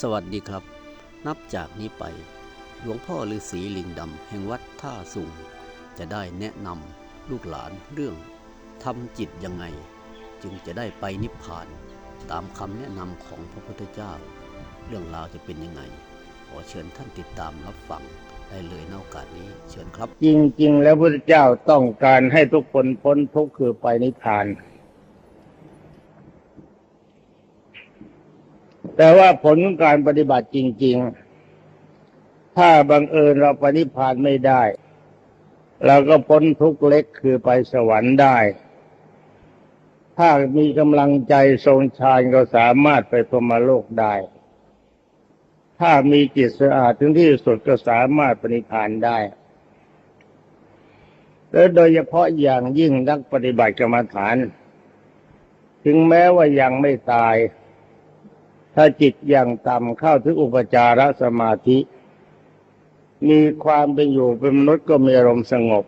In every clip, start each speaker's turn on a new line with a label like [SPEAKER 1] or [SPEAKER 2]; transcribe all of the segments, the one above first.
[SPEAKER 1] สวัสดีครับ นับจากนี้ไป หลวงพ่อฤาษีลิงดำแห่งวัดท่าสุง จะได้แนะนำลูกหลานเรื่องทำจิตยังไง จึงจะได้ไปนิพพาน ตามคำแนะนำของพระพุทธเจ้า เรื่องราวจะเป็นยังไง ขอเชิญท่านติดตามรับฟังได้เลยในโอกาสนี้เชิญครับ
[SPEAKER 2] จริงๆ แล้วพระพุทธเจ้าต้องการให้ทุกคนพ้นทุกข์คือไปนิพพาน แต่ว่าผลของการปฏิบัติจริง ๆ ถ้าบังเอิญเราปนิพานไม่ได้เราก็พ้นทุกเล็กคือไปสวรรค์ได้ ถ้ามีกำลังใจทรงฌานก็สามารถไปพรมโลกได้ ถ้ามีจิตสะอาดถึงที่สุดก็สามารถปณิพานได้ และโดยเฉพาะอย่างยิ่งนักปฏิบัติกรรมฐาน ถึงแม้ว่ายังไม่ตาย ถ้าจิตยังต่ำเข้าถึงอุปจารสมาธิ มีความเป็นอยู่เป็นมนุษย์ก็มีอารมณ์สงบ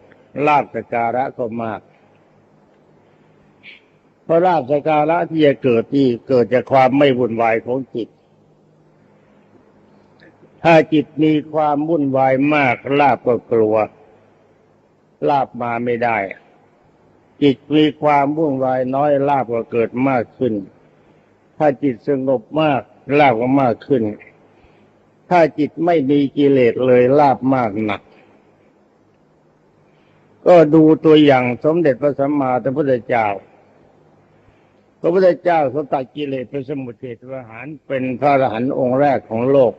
[SPEAKER 2] ลาบสการะก็มาก เพราะลาบสการะที่จะเกิดที่เกิดจากความไม่วุ่นวายของจิต ถ้าจิตมีความวุ่นวายมากลาบก็กลัว ลาบมาไม่ได้ จิตมีความวุ่นวายน้อยลาบก็เกิดมากขึ้น ถ้าจิตสงบมากลาบก็มากขึ้น ถ้าจิตไม่มีกิเลสเลยลาบมากหนัก ก็ดูตัวอย่างสมเด็จพระสัมมาสัมพุทธเจ้า พระพุทธเจ้าเขาตัดกิเลสเป็นสมุทเทศประหารเป็นพระอรหันต์องค์แรกของโลก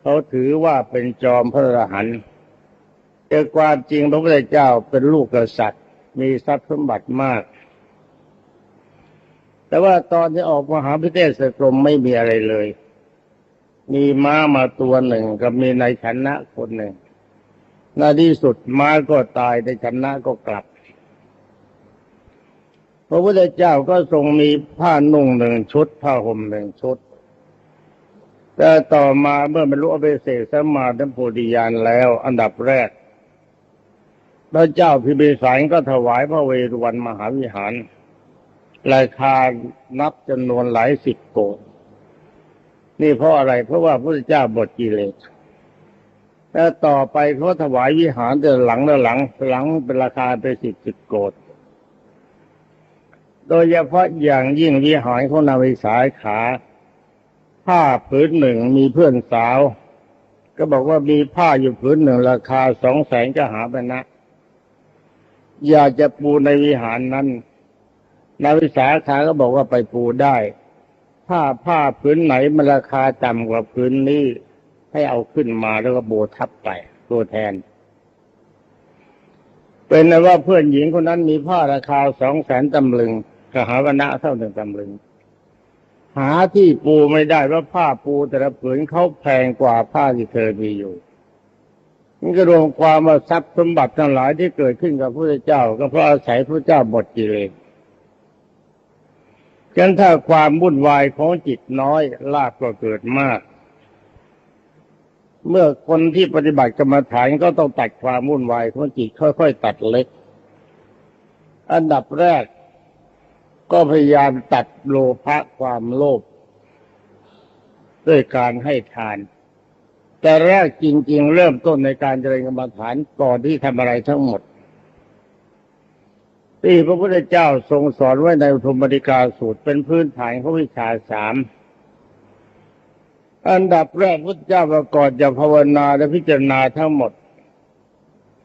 [SPEAKER 2] เขาถือว่าเป็นจอมพระอรหันต์แต่ความจริงพระพุทธเจ้าเป็นลูกกษัตริย์ มีทรัพย์สมบัติมาก แต่ว่าตอนที่ออกมหาพิเทศกรมไม่มีอะไรเลย มีม้ามาตัวหนึ่งกับมีนายชนะคนหนึ่งในที่สุดม้าก็ตายในชนะก็กลับ พระพุทธเจ้าก็ทรงมีผ้านุ่งหนึ่งชุด ผ้าห่มหนึ่งชุด แต่ต่อมาเมื่อบรรลุอภิเศษสมมาธิโพธิญาณแล้ว อันดับแรกพระเจ้าพิมพิสารก็ถวายพระเวรวันมหาวิหาร ราคานับจำนวนหลายสิบโกดนี่เพราะอะไร เพราะว่าพระเจ้าบทกิเลสแล้วต่อไปเขาถวายวิหารแต่หลังแล้วหลัง หลังเป็นราคาไปสิบสิบโกดโดยเฉพาะอย่างยิ่งวิหารของนาวิสายขาผ้าผืนหนึ่งมีเพื่อนสาว ก็บอกว่ามีผ้าอยู่ผืนหนึ่งราคาสองแสนก็หาไปนะ อยากจะปูในวิหารนั้น นาวิสาขาก็บอกว่าไปปูได้ถ้าผ้าผืนไหนมันราคาต่ำกว่าผืนนี้ ให้เอาขึ้นมาแล้วก็โบทับไปตัวแทน เป็นนะว่าเพื่อนหญิงคนนั้นมีผ้าราคาสองแสนตำลึงกหาวนะเท่าหนึ่งตำลึง หาที่ปูไม่ได้เพราะผ้าปูแต่ละผืนเขาแพงกว่าผ้าที่เธอมีอยู่นี่ก็รวมความว่าทรัพย์สมบัติทั้งหลายที่เกิดขึ้นกับพระเจ้า ก็เพราะอาศัยพระเจ้าบทกิเลส ฉะนั้นถ้าความวุ่นวายของจิตน้อยลาภก็เกิดมาก เมื่อคนที่ปฏิบัติกรรมฐานก็ต้องตัดความวุ่นวายของจิตค่อย ๆ ตัดเล็ก อันดับแรก ก็พยายามตัดโลภะความโลภด้วยการให้ทาน แต่แรกจริง ๆ เริ่มต้นในการเจริญกรรมฐานก่อนที่ทำอะไรทั้งหมด ที่พระพุทธเจ้าทรงสอนไว้ในอุทมบริกาสูตรเป็นพื้นฐานของวิชาสามอันดับแรกพุทธเจ้าประกอบจะภาวนาและพิจารณาทั้งหมด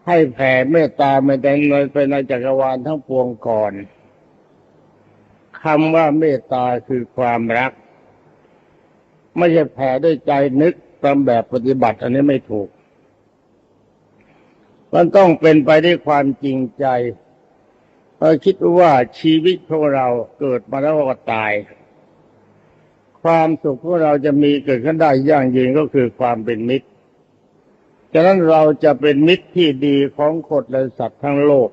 [SPEAKER 2] ให้แผ่เมตตาไม่แต่ไปในจักรวาลทั้งปวงก่อนคำว่าเมตตาคือความรัก ไม่ใช่แผ่ด้วยใจนึกตามแบบปฏิบัติ อันนี้ไม่ถูก มันต้องเป็นไปด้วยความจริงใจ เราคิดว่าชีวิตของเราเกิดมาแล้วก็ตาย ความสุขของเราจะมีเกิดขึ้นได้อย่างยิ่งก็คือความเป็นมิตรฉะนั้นเราจะเป็นมิตรที่ดีของคนและสัตว์ทั้งโลก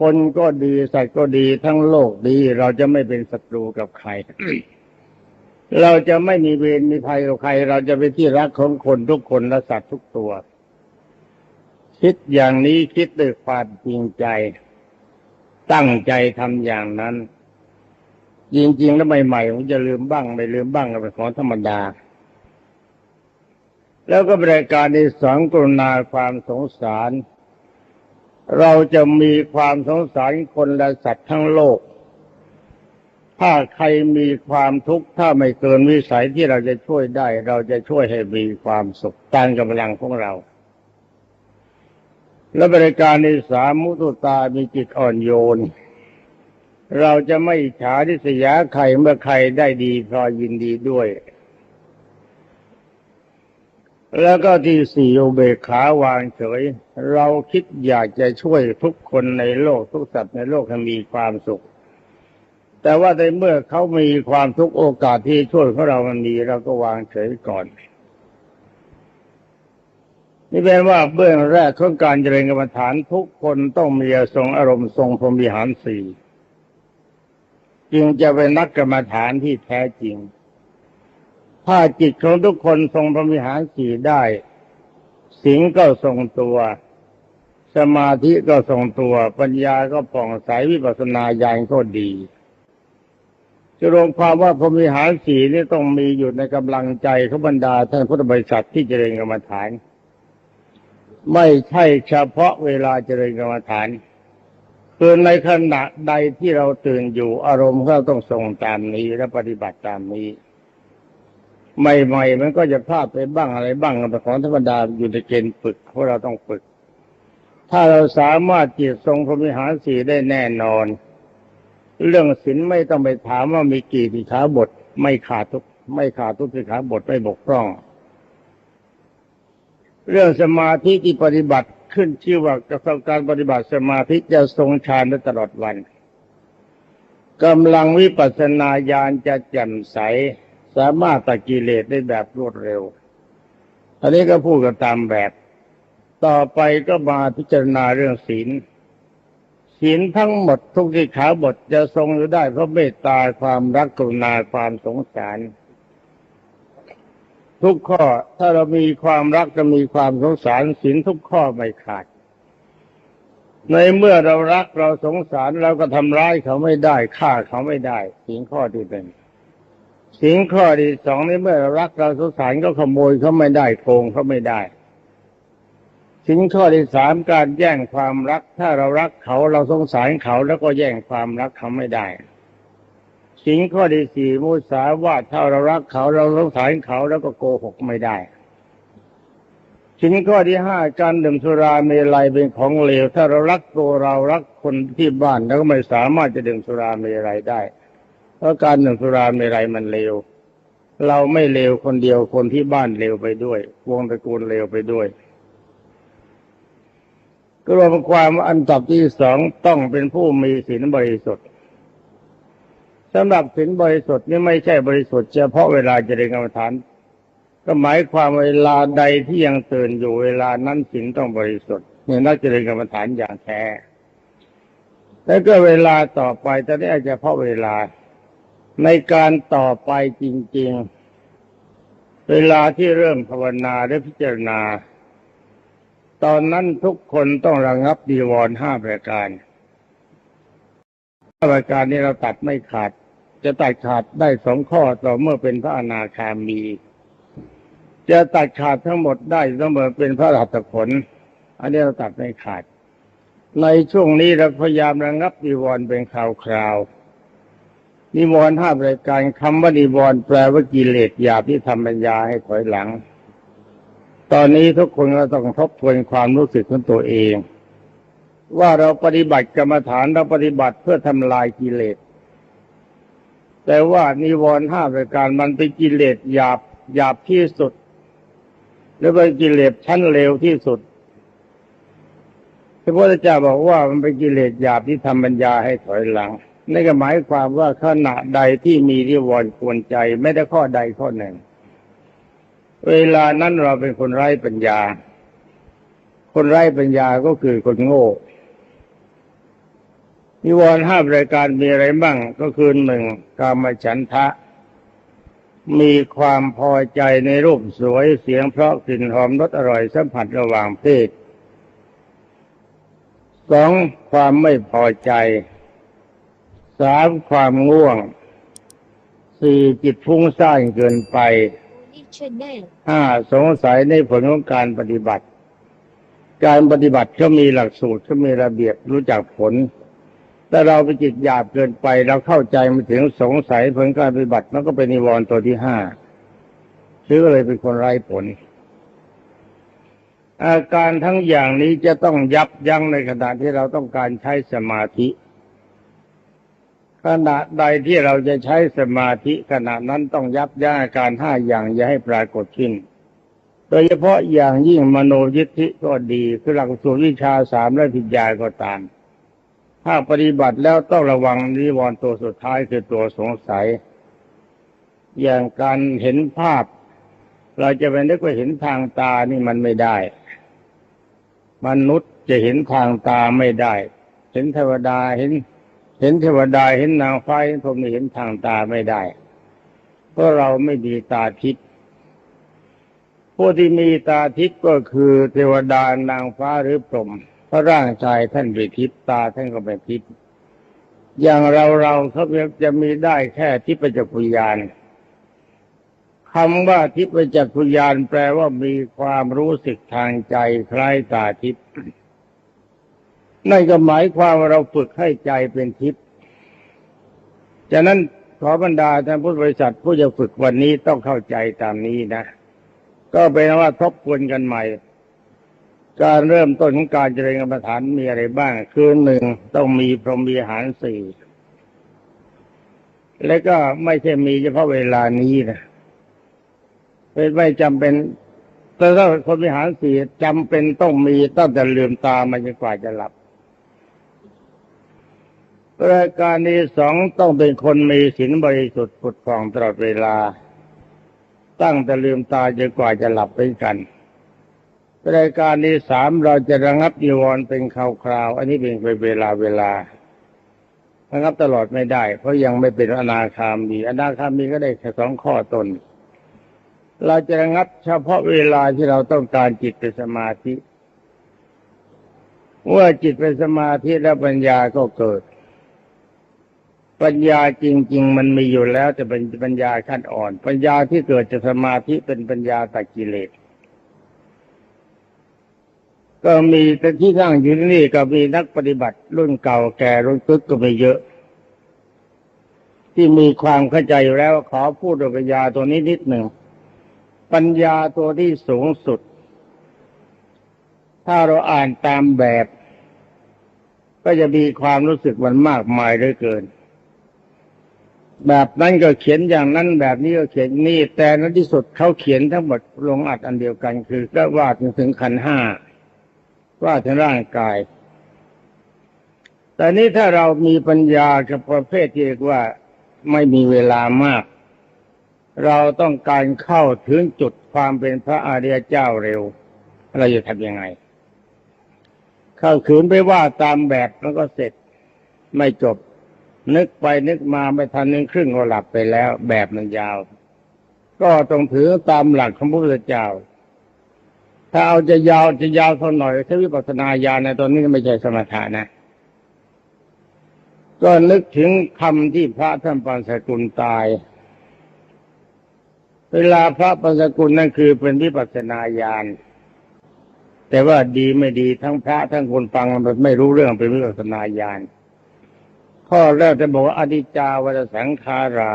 [SPEAKER 2] คนก็ดีสัตว์ก็ดีทั้งโลกดี เราจะไม่เป็นศัตรูกับใคร เราจะไม่มีเวรมีภัยกับใคร เราจะเป็นที่รักของคนทุกคนและสัตว์ทุกตัว คิดอย่างนี้คิดด้วยความจริงใจ ตั้งใจทำอย่างนั้น จริงๆแล้วใหม่ๆมันจะลืมบ้างไม่ลืมบ้างก็เป็นของธรรมดา แล้วก็บริการในสองกรุณาความสงสาร เราจะมีความสงสารคนและสัตว์ทั้งโลก ถ้าใครมีความทุกข์ถ้าไม่เกินวิสัยที่เราจะช่วยได้ เราจะช่วยให้มีความสุขตามกำลังของเรา และบริการในสามมุตุตามีจิตอ่อนโยน เราจะไม่ฉาทิษยาใครเมื่อใครได้ดีพอยยินดีด้วย แล้วก็ที่สี่อุเบขาวางเฉย เราคิดอยากจะช่วยทุกคนในโลกทุกสัตว์ในโลกให้มีความสุข แต่ว่าในเมื่อเขามีความทุกข์โอกาสที่ช่วยของเรามันมีเราก็วางเฉยก่อน นี่เป็นว่าเบื้องแรกของการเจริญกรรมฐานทุกคนต้องมีทรงอารมณ์ทรงพรหมิหารสี่จึงจะเป็นนักกรรมฐานที่แท้จริง ถ้าจิตของทุกคนทรงพรหมิหารสี่ได้ สิงก็ทรงตัว สมาธิก็ทรงตัว ปัญญาก็ผ่องใสวิปัสสนาญาณก็ดีจะรวมความว่าพรหมิหารสีนี่ต้องมีอยู่ในกำลังใจขบรรดาท่านพุทธบริษัทที่เจริญกรรมฐาน ไม่ใช่เฉพาะเวลาเจริญกรรมฐานคือในขณะใดที่เราตื่นอยู่อารมณ์ก็ต้องทรงตามนี้และปฏิบัติตามนี้ ใหม่ๆมันก็จะพลาดไปบ้างอะไรบ้างแต่ของธรรมดาอยู่ในเกณฑ์ฝึกเพราะเราต้องฝึก ถ้าเราสามารถจิตทรงพรมิหารสีได้แน่นอน เรื่องศีลไม่ต้องไปถามว่ามีกี่สิขาบท ไม่ขาดทุกไม่ขาดทุกสิขาบทไม่บกพร่อง เรื่องสมาธิที่ปฏิบัติขึ้นชื่อว่าการปฏิบัติสมาธิจะทรงฌานได้ตลอดวันกำลังวิปัสสนาญาณจะแจ่มใส สามารถตัดกิเลสได้แบบรวดเร็ว อันนี้ก็พูดกันตามแบบ ต่อไปก็มาพิจารณาเรื่องศีล ศีลทั้งหมดทุกสิกขาบทจะทรงอยู่ได้เพราะเมตตาความรักกรุณาความสงสาร ทุกข้อ ถ้าเรามีความรักจะมีความสงสารศีลทุกข้อไม่ขาด ในเมื่อเรารักเราสงสารเราก็ทำร้ายเขาไม่ได้ฆ่าเขาไม่ได้ศีลข้อที่เป็นศีลข้อที่สองในเมื่อเรารักเราสงสารก็ขโมยเขาไม่ได้โกงเขาไม่ได้ศีลข้อที่สามการแย่งความรัก ถ้าเรารักเขาเราสงสารเขาแล้วก็แย่งความรักเขาไม่ได้ สิงข้อที่สี่มุสาวาทถ้าเรารักเขาเราสงสารเขาแล้วก็โกหกไม่ได้สิงข้อที่ห้าการดื่มสุราเมลัยเป็นของเลว ถ้าเรารักตัวเรารักคนที่บ้านแล้วก็ไม่สามารถจะดื่มสุราเมลัยได้ เพราะการดื่มสุราเมลัยมันเลว เราไม่เลวคนเดียวคนที่บ้านเลวไปด้วย วงตระกูลเลวไปด้วยก็รวมความว่าอันดับที่สองต้องเป็นผู้มีศีลบริสุทธิ์ สำหรับศีลบริสุทธิ์นี่ไม่ใช่บริสุทธิ์เฉพาะเวลาเจริญกรรมฐาน ก็หมายความเวลาใดที่ยังตื่นอยู่เวลานั้นศีลต้องบริสุทธิ์เนี่ยนักเจริญกรรมฐานอย่างแท้แล้วก็เวลาต่อไปจะได้อาจจะเฉพาะเวลาในการต่อไปจริง ๆ เวลาที่เริ่มภาวนาและพิจารณา ตอนนั้นทุกคนต้องระงับดีวรห้าประการห้าประการนี้เราตัดไม่ขาด จะตัดขาดได้สองข้อต่อเมื่อเป็นพระอนาคามี จะตัดขาดทั้งหมดได้ต่อเมื่อเป็นพระรัตผล อันนี้เราตัดไม่ขาด ในช่วงนี้เราพยายามระงับนิวรณ์เป็นคราวๆนิวรณ์ห้ารายการคำว่านิวรณ์แปลว่ากิเลสหยาบที่ทำปัญญาให้ถอยหลัง ตอนนี้ทุกคนก็ต้องทบทวนความรู้สึกของตัวเอง ว่าเราปฏิบัติกรรมฐานเราปฏิบัติเพื่อทำลายกิเลส แต่ว่านิวรณ์ห้าประการมันเป็นกิเลสหยาบหยาบที่สุด หรือเป็นกิเลสชั้นเลวที่สุดพระพุทธเจ้าบอกว่ามันเป็นกิเลสหยาบที่ทำปัญญาให้ถอยหลังนั่นก็หมายความว่าขณะใดที่มีนิวรณ์กวนใจ ไม่ได้ข้อใดข้อหนึ่ง เวลานั้นเราเป็นคนไร้ปัญญา คนไร้ปัญญาก็คือคนโง่ นิวรณ์ห้ารายการมีอะไรบ้างก็คือหนึ่งกามฉันทะ มีความพอใจในรูปสวยเสียงเพราะกลิ่นหอมรสอร่อยสัมผัสระหว่างเพศสองความไม่พอใจสามความง่วงสี่จิตฟุ้งซ่านเกินไปห้าสงสัยในผลของการปฏิบัติ การปฏิบัติเขามีหลักสูตรเขามีระเบียบรู้จักผล แต่เราไปจิตหยาบเกินไป เราเข้าใจมาถึงสงสัยผลการปฏิบัติมันก็เป็นนิวรณ์ตัวที่ห้าชื่อเลยเป็นคนไร้ผล อาการทั้งอย่างนี้จะต้องยับยั้งในขณะที่เราต้องการใช้สมาธิ ขณะใดที่เราจะใช้สมาธิขณะนั้นต้องยับยั้งอาการห้าอย่างอย่าให้ปรากฏขึ้น โดยเฉพาะอย่างยิ่งมโนยิทธิก็ดีคือหลักสูตรวิชาสามและพิญญาก็ตาม ถ้าปฏิบัติแล้วต้องระวังนิวรณ์ตัวสุดท้ายคือตัวสงสัย อย่างการเห็นภาพ เราจะไปนึกว่าเห็นทางตานี่มันไม่ได้ มนุษย์จะเห็นทางตาไม่ได้ เห็นเทวดาเห็น เห็นเทวดาเห็นนางฟ้าเห็นพรหมนี่เห็นทางตาไม่ได้ เพราะเราไม่มีตาทิพย์ผู้ที่มีตาทิพย์ก็คือเทวดานางฟ้าหรือพรหม พราะร่างกายท่านเป็นทิพตาท่านก็เป็นทิพอย่างเราเราเขาจะมีได้แค่ทิพยจักรุญาณคำว่าทิพยจักรุญาณแปลว่ามีความรู้สึกทางใจคล้ายตาทิพยนั่นก็หมายความว่าเราฝึกให้ใจเป็นทิพย์ฉะนั้นขอบรรดาท่านผู้บริษัทผู้จะฝึกวันนี้ต้องเข้าใจตามนี้นะ ก็เป็นว่าทบทวนกันใหม่ การเริ่มต้นของการเจริญกรรมฐานมีอะไรบ้าง คือหนึ่งต้องมีพรหมวิหารสี่และก็ไม่ใช่มีเฉพาะเวลานี้นะเป็นไม่จำเป็น แต่ถ้าพรหมวิหารสี่จำเป็นต้องมีตั้งแต่ลืมตามาจนกว่าจะหลับรายการที่สองต้องเป็นคนมีศีลบริสุทธิ์ผุดผ่องตลอดเวลา ตั้งแต่ลืมตาจนกว่าจะหลับเป็นกัน รายการที่สามเราจะระงับนิวรณ์เป็นคราวๆอันนี้เป็นเวลาเวลาระงับตลอดไม่ได้ เพราะยังไม่เป็นอนาคามีอนาคามีก็ได้แค่สองข้อตน เราจะระงับเฉพาะเวลาที่เราต้องการจิตเป็นสมาธิเมื่อจิตเป็นสมาธิแล้วปัญญาก็เกิด ปัญญาจริง ๆ มันมีอยู่แล้วแต่เป็นปัญญาขั้นอ่อน ปัญญาที่เกิดจากสมาธิเป็นปัญญาตักกิเลส ก็มีแต่ที่นั่งอยู่ที่นี่ก็มีนักปฏิบัติ รุ่นเก่าแก่รุ่นตึกก็ไม่เยอะ ที่มีความเข้าใจอยู่แล้วขอพูดปัญญาตัวนี้นิดหนึ่งปัญญาตัวที่สูงสุด ถ้าเราอ่านตามแบบ ก็จะมีความรู้สึกมันมากมายเหลือเกิน แบบนั้นก็เขียนอย่างนั้นแบบนี้ก็เขียนนี่ แต่ในที่สุดเขาเขียนทั้งหมดลงอัดอันเดียวกัน คือก็วาดถึงขันห้า ว่าถึงร่างกาย แต่นี้ถ้าเรามีปัญญากับประเภทที่เรียกว่าไม่มีเวลามาก เราต้องการเข้าถึงจุดความเป็นพระอริยเจ้าเร็ว เราจะทำยังไง เข้าขืนไปว่าตามแบบมันก็เสร็จไม่จบ นึกไปนึกมาไม่ทันนึงครึ่งก็หลับไปแล้ว แบบมันยาว ก็ต้องถือตามหลักของพระพุทธเจ้า ถ้าเอาจะยาวจะยาวเท่าหน่อยถ้าวิปัสสนาญาณในตอนนี้ไม่ใช่สมถะนะ ก็นึกถึงคำที่พระท่านปัญสกุลตาย เวลาพระปัญสกุลนั่นคือเป็นวิปัสสนาญาณแต่ว่าดีไม่ดีทั้งพระทั้งคนฟังมันไม่รู้เรื่องเป็นวิปัสสนาญาณข้อแรกจะบอกว่าอดิจจาวัฏสังขารา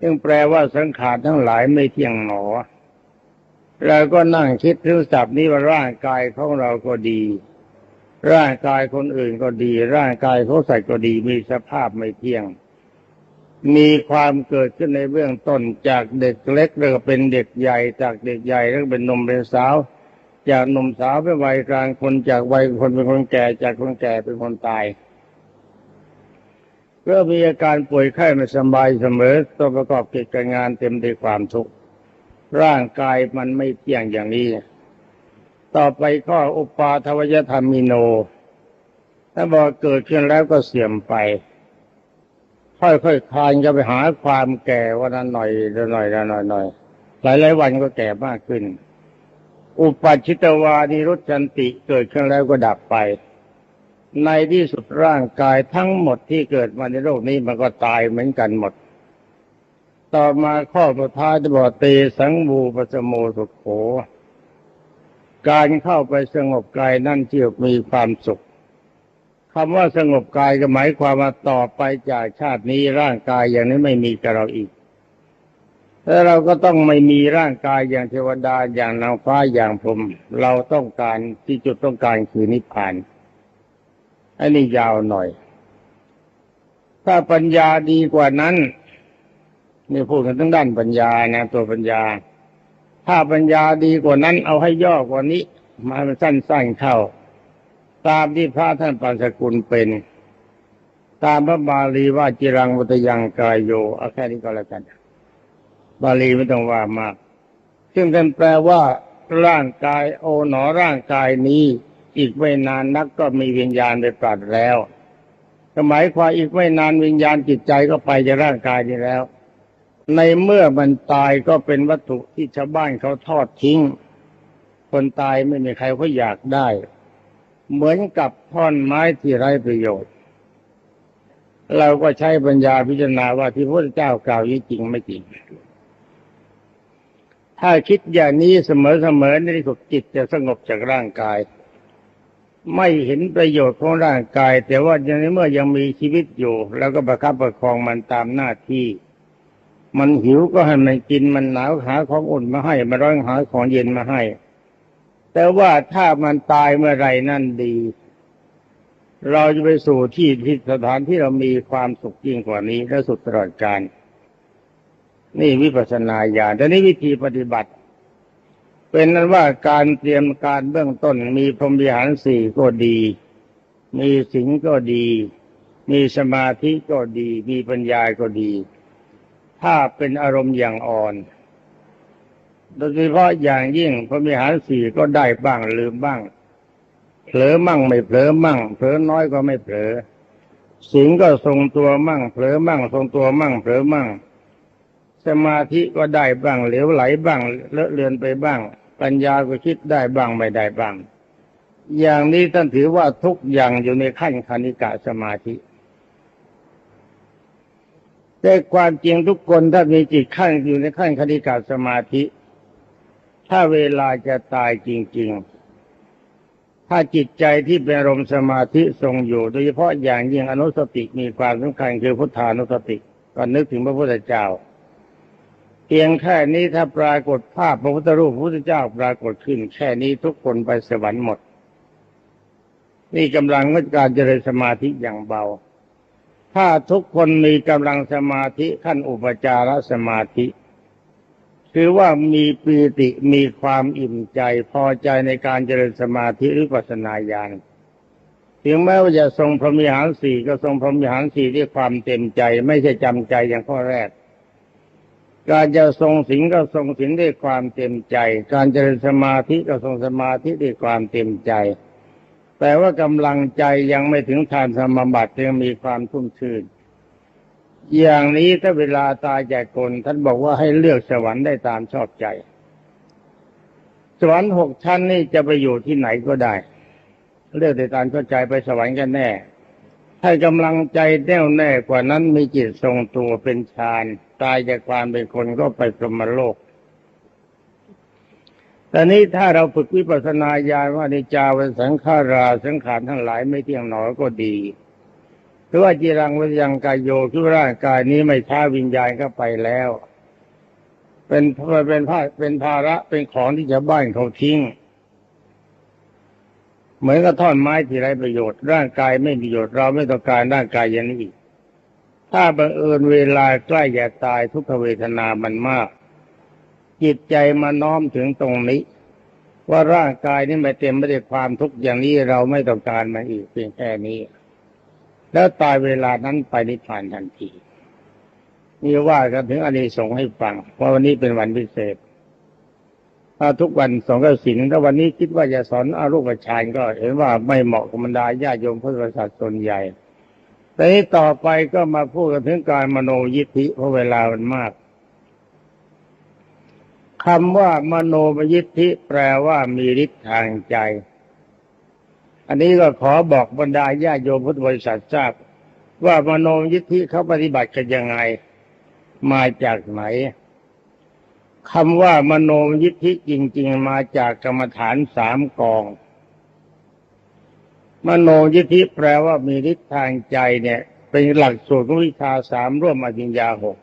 [SPEAKER 2] ซึ่งแปลว่าสังขารทั้งหลายไม่เที่ยงหนอ เราก็นั่งคิดถึงศัพท์นี้ว่าร่างกายของเราก็ดี ร่างกายคนอื่นก็ดี ร่างกายเขาใส่ก็ดีมีสภาพไม่เที่ยง มีความเกิดขึ้นในเบื้องต้นจากเด็กเล็กแล้วก็เป็นเด็กใหญ่จากเด็กใหญ่แล้วเป็นหนมเป็นสาว จากหนุ่มสาวเป็นวัยกลางคนจากวัยคนเป็นคนแก่จากคนแก่เป็นคนตายก็มีอาการป่วยไข้ไม่สบายเสมอต้องประกอบกิจการงานเต็มด้วยความทุกข์ ร่างกายมันไม่เที่ยงอย่างนี้ ต่อไปข้ออุปาทวยธรรมิโน ถ้าบอกเกิดขึ้นแล้วก็เสื่อมไป ค่อยๆคคลานก็ไปหาความแก่วันนั้นหน่อยละหน่อยละหน่อยหน่อยหลายหลายๆวันก็แก่มากขึ้น อุปัชชิตวานิรุชันติเกิดขึ้นแล้วก็ดับไป ในที่สุดร่างกายทั้งหมดที่เกิดมาในโลกนี้มันก็ตายเหมือนกันหมด ต่อมาข้อสุดท้ายที่บอกเตสังบูปสโมสุขโข การเข้าไปสงบกายนั่นเชื่อมีความสุขคำว่าสงบกายก็หมายความว่าต่อไปจากชาตินี้ร่างกายอย่างนี้ไม่มีกับเราอีกแล้วเราก็ต้องไม่มีร่างกายอย่างเทวดาอย่างนางฟ้าอย่างพรหมเราต้องการที่จุดต้องการคือนิพพานอันนี้ยาวหน่อย ถ้าปัญญาดีกว่านั้น นี่พูดกันทั้งด้านปัญญานะตัวปัญญา ถ้าปัญญาดีกว่านั้นเอาให้ย่อกว่านี้ มาเป็นสั้นๆเข้า ตามที่พระท่านปัญสกุลเป็น ตามพระบาลีว่าจิรังวัตยังกายโยเอาแค่นี้ก็แล้วกัน บาลีไม่ต้องว่ามาก ซึ่งท่านแปลว่าร่างกายโอหนอร่างกายนี้อีกไม่นานนักก็มีวิญญาณไปปรัดแล้วหมายความอีกไม่นานวิญญาณจิตใจก็ไปจากร่างกายนี้แล้ว ในเมื่อมันตายก็เป็นวัตถุที่ชาวบ้านเขาทอดทิ้ง คนตายไม่มีใครเขาอยากได้ เหมือนกับท่อนไม้ที่ไร้ประโยชน์ เราก็ใช้ปัญญาพิจารณาว่าที่พระเจ้ากล่าวนี้จริงไม่จริง ถ้าคิดอย่างนี้เสมอๆในที่สุดจิตจะสงบจากร่างกาย ไม่เห็นประโยชน์ของร่างกาย แต่ว่าในเมื่อยังมีชีวิตอยู่ แล้วก็ประคับประคองมันตามหน้าที่ มันหิวก็ให้มันกินมันหนาวหาของอุ่นมาให้มันร้อนหาของเย็นมาให้ แต่ว่าถ้ามันตายเมื่อไรนั่นดี เราจะไปสู่ที่ที่สถานที่เรามีความสุขยิ่งกว่านี้และสุดตลอดกาลนี่วิปัสสนาญาณแต่นี้วิธีปฏิบัติ เป็นนั้นว่าการเตรียมการเบื้องต้นมีพรหมวิหารสี่ก็ดี มีสิงก็ดี มีสมาธิก็ดี มีปัญญาก็ดี ถ้าเป็นอารมณ์อย่างอ่อน โดยเฉพาะอย่างยิ่งพรหมวิหารสี่ก็ได้บ้างลืมบ้าง เผลอมั่งไม่เผลอมั่ง เผลอน้อยก็ไม่เผลอสิงก็ทรงตัวมั่ง เผลอมั่ง ทรงตัวมั่ง เผลอมั่ง สมาธิก็ได้บ้าง เหลวไหลบ้าง เลอะเลือนไปบ้าง ปัญญาก็คิดได้บ้างไม่ได้บ้าง อย่างนี้ท่านถือว่าทุกอย่างอยู่ในขั้นคณิกะสมาธิ แต่ความจริงทุกคนถ้ามีจิตขั้นอยู่ในขั้นคณิกะสมาธิ ถ้าเวลาจะตายจริง ๆ ถ้าจิตใจที่เป็นรมสมาธิทรงอยู่ โดยเฉพาะอย่างยิ่งอนุสติมีความสำคัญคือพุทธานุสติก็นึกถึงพระพุทธเจ้า เพียงแค่นี้ถ้าปรากฏภาพพระพุทธรูปพระพุทธเจ้าปรากฏขึ้น แค่นี้ทุกคนไปสวรรค์หมด นี่กำลังขอการเจริญสมาธิอย่างเบา ถ้าทุกคนมีกำลังสมาธิขั้นอุปจารสมาธิ คือว่ามีปีติมีความอิ่มใจพอใจในการเจริญสมาธิหรือปัสนาญาณถึงแม้ว่าจะทรงพรหมิหารสี่ก็ทรงพรหมิหารสี่ด้วยความเต็มใจ ไม่ใช่จำใจอย่างข้อแรก การจะทรงศีลก็ทรงศีลด้วยความเต็มใจ การเจริญสมาธิก็ทรงสมาธิด้วยความเต็มใจ แต่ว่ากำลังใจยังไม่ถึงทานสมบัติยังมีความทุ่มชื่น อย่างนี้ถ้าเวลาตายจากคนท่านบอกว่าให้เลือกสวรรค์ได้ตามชอบใจ สวรรค์หกชั้นนี่จะไปอยู่ที่ไหนก็ได้ เลือกได้ตามชอบใจไปสวรรค์กันแน่ถ้ากำลังใจแน่วแน่กว่านั้นมีจิตทรงตัวเป็นฌานตายจากความเป็นคนก็ไปพรหมโลก แต่นี้ถ้าเราฝึกวิปัสสนาญาณว่านิจจาวันสังขาราสังขารทั้งหลายไม่เที่ยงหนอก็ดีหรือว่าจีรังวิยังกายโยคือร่างกายนี้ไม่ช้าวิญญาณก็ไปแล้ว เป็นเป็นภาเป็นภาระเป็นของที่จะบ้านเขาทิ้ง เหมือนกับท่อนไม้ที่ไร้ประโยชน์ ร่างกายไม่มีประโยชน์เราไม่ต้องการร่างกายอย่างนี้อีกถ้าบังเอิญเวลาใกล้จะตายทุกขเวทนามันมาก จิตใจมาน้อมถึงตรงนี้ ว่าร่างกายนี้ไม่เต็มไม่ได้ความทุกข์อย่างนี้เราไม่ต้องการมันอีกเพียงแค่นี้ แล้วตายเวลานั้นไปนิพพานทันทีนี่ว่ากันถึงอานิสงส์ให้ฟังเพราะวันนี้เป็นวันพิเศษถ้าทุกวันสองกสินถ้าวันนี้คิดว่าจะสอนอารูปฌานก็เห็นว่าไม่เหมาะกับบรรดาญาโยมพุทธบริษัทส่วนใหญ่แต่นี้ต่อไปก็มาพูดกันถึงการมโนยิทธิเพราะเวลามันมาก คำว่ามโนมยิทธิแปลว่ามีฤทธิ์ทางใจ อันนี้ก็ขอบอกบรรดาญาโยมพุทธบริษัททราบ ว่ามโนมยิทธิเขาปฏิบัติกันยังไง มาจากไหนคำว่ามโนยิทธิจริง ๆ มาจากกรรมฐานสามกอง มโนยิทธิแปลว่ามีฤทธิ์ทางใจเนี่ย เป็นหลักสูตรวิชาสามร่วมอภิญญาหก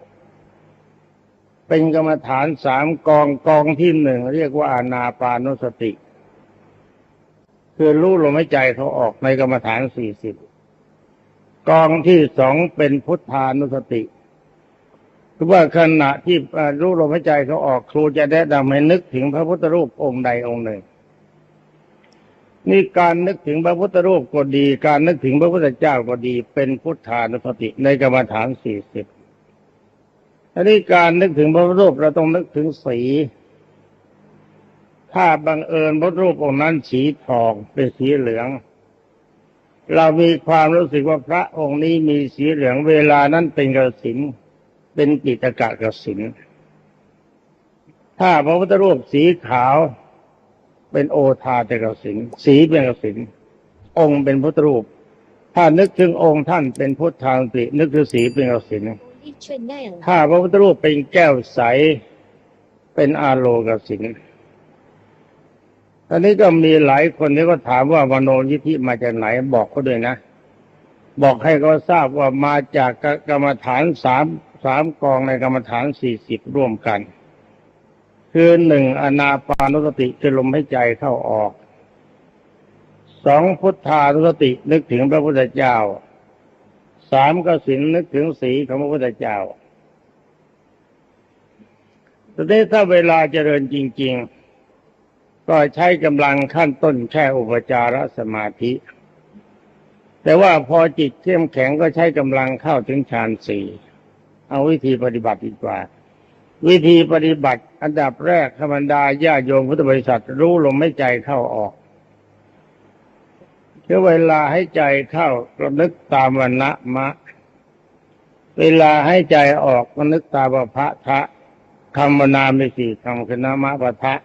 [SPEAKER 2] เป็นกรรมฐานสามกองกองที่หนึ่งเรียกว่าอานาปานุสติ คือรู้ลมหายใจเขาออกในกรรมฐานสี่สิบกองที่สองเป็นพุทธานุสติคือว่าขณะที่รู้ลมหายใจเขาออกครูจะแนะนำให้นึกถึงพระพุทธรูปองค์ใดองค์หนึ่งนี่การนึกถึงพระพุทธรูปก็ดี การนึกถึงพระพุทธเจ้าก็ดี เป็นพุทธานุสติในกรรมฐานสี่สิบ อันนี้การนึกถึงพระรูปเราต้องนึกถึงสี ถ้าบังเอิญพระรูปองค์นั้นสีทองเป็นสีเหลือง เรามีความรู้สึกว่าพระองค์นี้มีสีเหลืองเวลานั้นเป็นกสินเป็นกิตกะกสินถ้าพระพุทธรูปสีขาวเป็นโอทาเตกสินสีเป็นกสินองค์เป็นพุทธรูป ถ้านึกถึงองค์ท่านเป็นพุทธางตินึกถึงสีเป็นกสิน ถ้าพระพุทธรูปเป็นแก้วใส เป็นอาโลกสินตอนนี้ก็มีหลายคนที่ก็ถามว่ามโนยิธิมาจากไหนบอกเขาด้วยนะ บอกให้เขาทราบว่ามาจากกรรมฐานสามสามกองในกรรมฐานสี่สิบร่วมกัน คือหนึ่งอนาปานุสติคือลมให้ใจเข้าออกสองพุทธานุสตินึกถึงพระพุทธเจ้า สามก็สินนึกถึงสีของพระพุทธเจ้าทีนี้ถ้าเวลาเจริญจริง ๆ ก็ใช้กำลังขั้นต้นแค่อุปจารสมาธิ แต่ว่าพอจิตเข้มแข็งก็ใช้กำลังเข้าถึงฌานสี่เอาวิธีปฏิบัติดีกว่า วิธีปฏิบัติอันดับแรกธรรมดาญาโยมพุทธบริษัทรู้ลมไม่ใจเข้าออก คือเวลาให้ใจเข้าก็นึกตามวันนะมะ เวลาให้ใจออกก็นึกตามวพระทะคำวนาไม่สี่คำคือนะมะพระทะ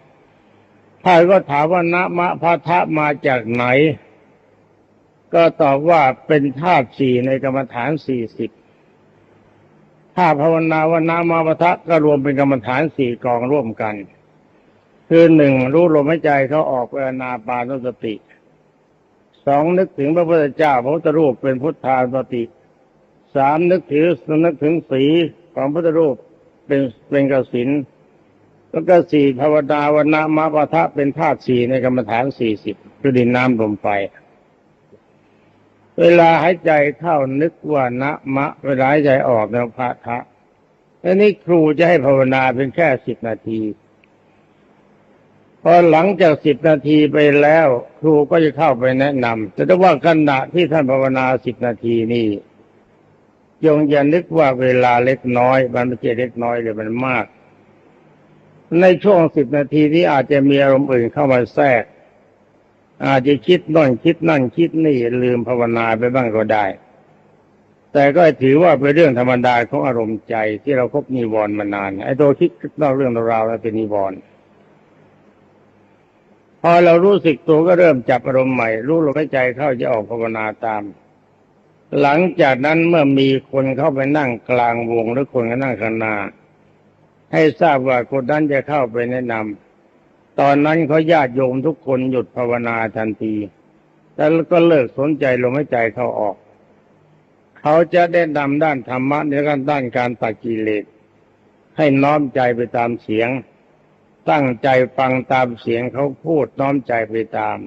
[SPEAKER 2] ถ้านก็ถามว่านะมะพระทะมาจากไหน ก็ตอบว่าเป็นธาตุสี่ในกรรมฐานสี่สิบถ้าภาวนาว่านามาปะทะก็รวมเป็นกรรมฐานสี่กองร่วมกัน คือหนึ่งรู้ลมหายใจเขาออกเวนาปานสติ สองนึกถึงพระพุทธเจ้าพระพุทธรูปเป็นพุทธานุสติสามนึกถือนึกถึงสีของพระพุทธรูปเป็นเป็นกสินแล้วก็สี่ภาวนาวนามาปะทะเป็นธาตุสี่ในกรรมฐานสี่สิบคือดินน้ำลมไฟเวลาหายใจเข้านึกว่านะมะ เวลาหายใจออกนะพระทะอันนี้ครูจะให้ภาวนาเป็นแค่สิบนาที อหลังจากสิบนาทีไปแล้ว ครูก็จะเข้าไปแนะนำแต่ถ้าว่าขณะที่ท่านภาวนาสิบนาทีนี่ยงอย่านึกว่าเวลาเล็กน้อย มันไม่ใช่เล็กน้อยเลยมันมาก ในช่วงสิบนาทีนี้อาจจะมีอารมณ์อื่นเข้ามาแทรก อาจจะคิดน่นคิดนั่นคิดนี่ลืมภาวนาไปบ้างก็ได้ แต่ก็ถือว่าเป็นเรื่องธรรมดาของอารมณ์ใจที่เราคบนิวรณ์มานานไอ้ตัวคิดเล่าเรื่องราวนั้นเป็นนิวรณ์ อเรารู้สึกตัวก็เริ่มจับอารมณ์ใหม่ รู้ลมหายใจเข้าจะออกภาวนาตาม หลังจากนั้นเมื่อมีคนเข้าไปนั่งกลางวงหรือคนก็นั่งข้างหน้าให้ทราบว่าคนนั้นจะเข้าไปแนะนำตอนนั้นเขาญาติโยมทุกคนหยุดภาวนาทันทีแล้วก็เลิกสนใจลมหายใจเข้าออก เขาจะได้นำด้านธรรมะในการด้านการตัดกิเลสให้น้อมใจไปตามเสียง ตั้งใจฟังตามเสียงเขาพูดน้อมใจไปตาม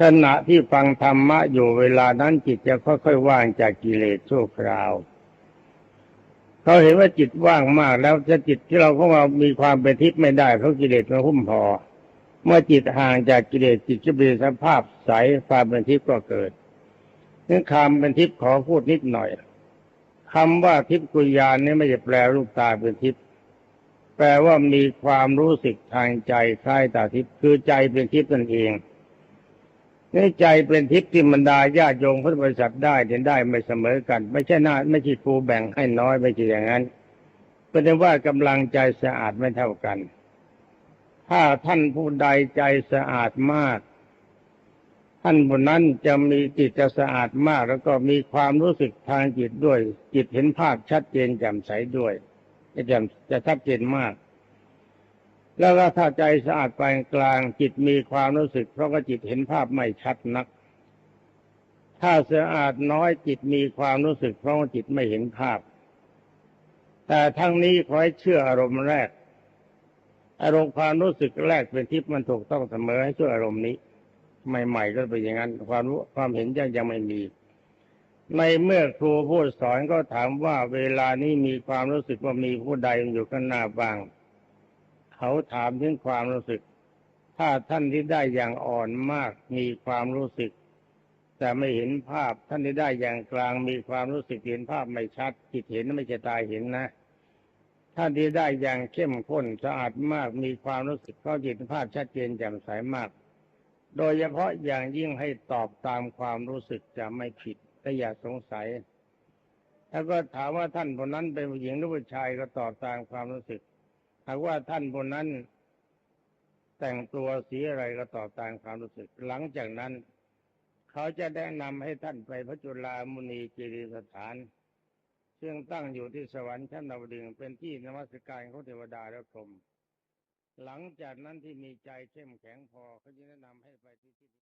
[SPEAKER 2] ขณะที่ฟังธรรมะอยู่เวลานั้นจิตจะค่อยๆว่างจากกิเลสชั่วคราว เขาเห็นว่าจิตว่างมากแล้วจะจิตที่เราเข้ามามีความเป็นทิพย์ไม่ได้เพราะกิเลสมันหุ้มพอเมื่อจิตห่างจากกิเลสจิตจะเป็นสภาพใสความเป็นทิพย์ก็เกิดนี่คำเป็นทิพย์ขอพูดนิดหน่อยคำว่าทิพย์กุญญาณนี่ไม่ใช่แปลรูปตาเป็นทิพย์ แปลว่ามีความรู้สึกทางใจคล้ายตาทิพย์คือใจเป็นทิพย์นั่นเองนี่ใจเป็นทิพย์ที่บรรดาญาติโยมพุทธบริษัทได้เห็นได้ไม่เสมอกัน ไม่ใช่น่าไม่ใช่ครูแบ่งให้น้อยไม่ใช่อย่างนั้นเป็นว่ากำลังใจสะอาดไม่เท่ากัน ถ้าท่านผู้ใดใจสะอาดมาก ท่านผู้นั้นจะมีจิตจะสะอาดมาก แล้วก็มีความรู้สึกทางจิตด้วย จิตเห็นภาพชัดเจนแจ่มใสด้วย จะจะจะชัดเจนมาก แล้วก็ถ้าใจสะอาดปานกลางจิตมีความรู้สึก เพราะว่าจิตเห็นภาพไม่ชัดนัก ถ้าสะอาดน้อยจิตมีความรู้สึก เพราะจิตไม่เห็นภาพ แต่ทั้งนี้ขอให้เชื่ออารมณ์แรก อารมณ์ความรู้สึกแรกเป็นทิพย์มันถูกต้องเสมอให้เชื่ออารมณ์นี้ ใหม่ ๆ ก็เป็นอย่างนั้นความรู้ความเห็นยังยังไม่มี ในเมื่อครูผู้สอนก็ถามว่าเวลานี้มีความรู้สึกว่ามีผู้ใดอยู่ข้างหน้าบ้าง เขาถามถึงความรู้สึก ถ้าท่านที่ได้อย่างอ่อนมากมีความรู้สึก แต่ไม่เห็นภาพท่านที่ได้อย่างกลางมีความรู้สึกเห็นภาพไม่ชัดจิตเห็นไม่ใช่ตาเห็นนะ ท่านที่ได้อย่างเข้มข้นสะอาดมากมีความรู้สึกเข้าจิตภาพชัดเจนแจ่มใสมาก โดยเฉพาะอย่างยิ่งให้ตอบตามความรู้สึกจะไม่ผิด แต่อย่าสงสัย แล้วก็ถามว่าท่านคนนั้นเป็นผู้หญิงหรือผู้ชายก็ตอบตามความรู้สึก หากว่าท่านคนนั้น แต่งตัวสีอะไรก็ตอบตามความรู้สึก หลังจากนั้น เขาจะแนะนำให้ท่านไปพระจุลามุนีเจดีย์สถาน ซึ่งตั้งอยู่ที่สวรรค์ชั้นดาวดึงเป็นที่นมัสการของเทวดาและพรหมหลังจากนั้นที่มีใจเข้มแข็งพอเขาจะแนะนำให้ไปที่ที่